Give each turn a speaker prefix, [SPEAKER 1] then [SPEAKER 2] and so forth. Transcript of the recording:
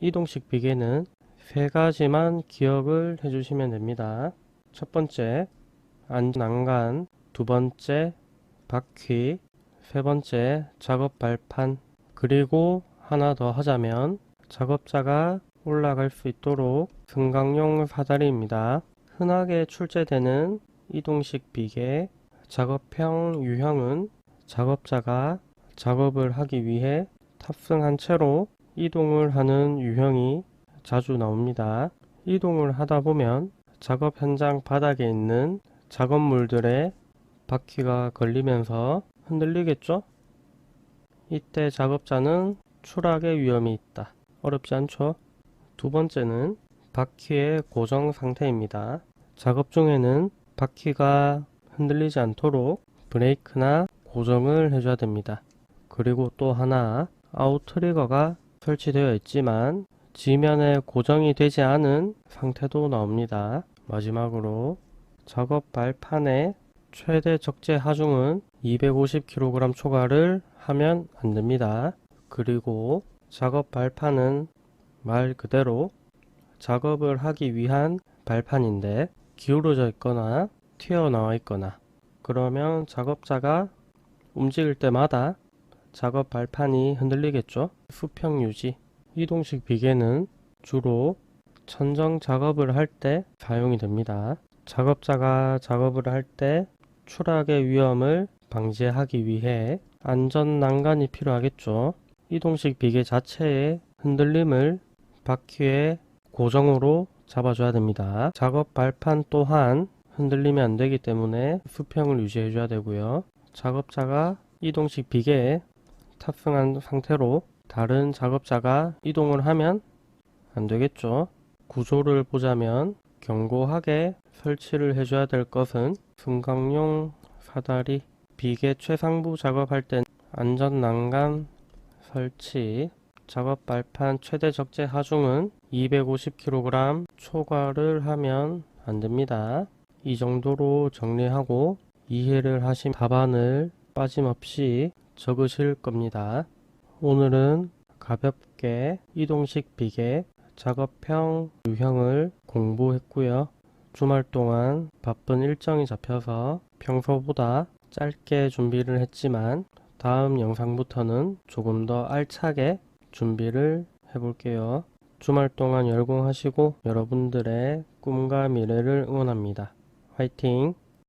[SPEAKER 1] 이동식 비계는 세 가지만 기억을 해주시면 됩니다. 첫 번째, 안난간, 두 번째, 바퀴, 세 번째, 작업 발판, 그리고 하나 더 하자면 작업자가 올라갈 수 있도록 승강용 사다리입니다. 흔하게 출제되는 이동식 비계 작업형 유형은 작업자가 작업을 하기 위해 탑승한 채로 이동을 하는 유형이 자주 나옵니다. 이동을 하다 보면 작업 현장 바닥에 있는 작업물들의 바퀴가 걸리면서 흔들리겠죠? 이때 작업자는 추락의 위험이 있다. 어렵지 않죠? 두 번째는 바퀴의 고정 상태입니다. 작업 중에는 바퀴가 흔들리지 않도록 브레이크나 고정을 해줘야 됩니다. 그리고 또 하나 아웃트리거가 설치되어 있지만 지면에 고정이 되지 않은 상태도 나옵니다. 마지막으로 작업 발판의 최대 적재 하중은 250kg 초과를 하면 안 됩니다. 그리고 작업 발판은 말 그대로 작업을 하기 위한 발판인데 기울어져 있거나 튀어나와 있거나 그러면 작업자가 움직일 때마다 작업 발판이 흔들리겠죠. 수평 유지 이동식 비계는 주로 천정 작업을 할 때 사용이 됩니다. 작업자가 작업을 할 때 추락의 위험을 방지하기 위해 안전 난간이 필요하겠죠. 이동식 비계 자체의 흔들림을 바퀴의 고정으로 잡아줘야 됩니다. 작업 발판 또한 흔들리면 안 되기 때문에 수평을 유지해 줘야 되고요. 작업자가 이동식 비계에 탑승한 상태로 다른 작업자가 이동을 하면 안 되겠죠. 구조를 보자면 견고하게 설치를 해줘야 될 것은 승강용 사다리, 비계 최상부 작업할 땐 안전 난간 설치, 작업 발판 최대 적재 하중은 250kg 초과를 하면 안 됩니다. 이 정도로 정리하고 이해를 하신 답안을 빠짐없이 적으실 겁니다. 오늘은 가볍게 이동식 비계 작업형 유형을 공부했고요. 주말 동안 바쁜 일정이 잡혀서 평소보다 짧게 준비를 했지만 다음 영상부터는 조금 더 알차게 준비를 해볼게요. 주말 동안 열공하시고 여러분들의 꿈과 미래를 응원합니다. 화이팅!